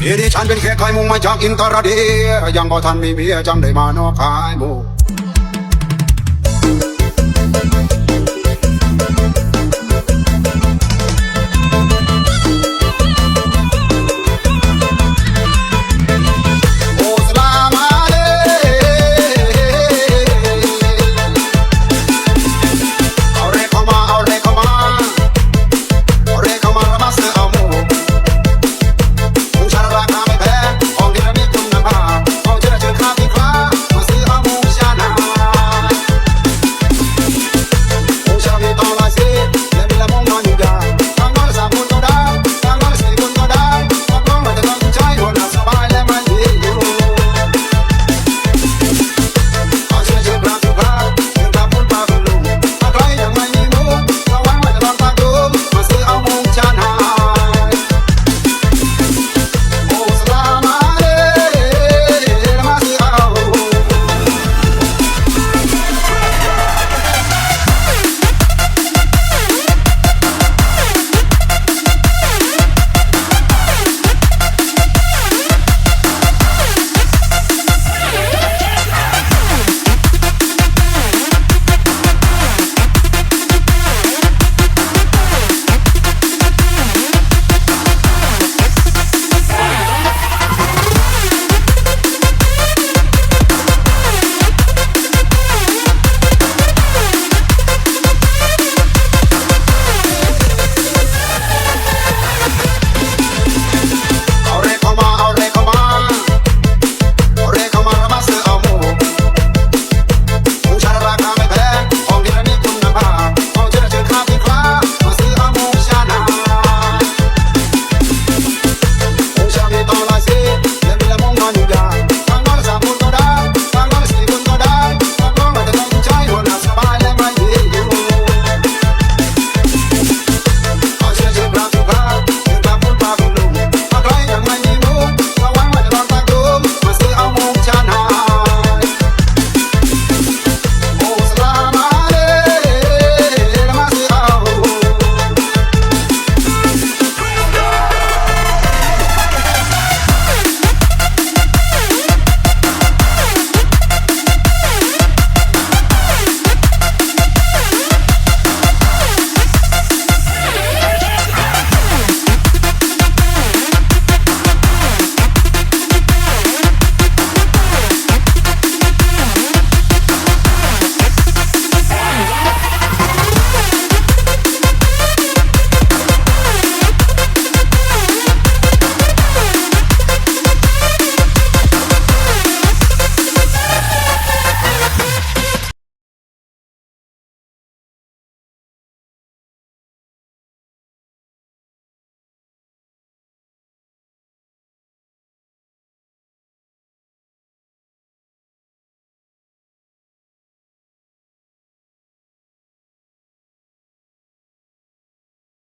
พี่ดิฉันเป็นแค่ใครมุงมาจากอินทรดียังบ่ทันมีเมียจังได้มานอกขายหมู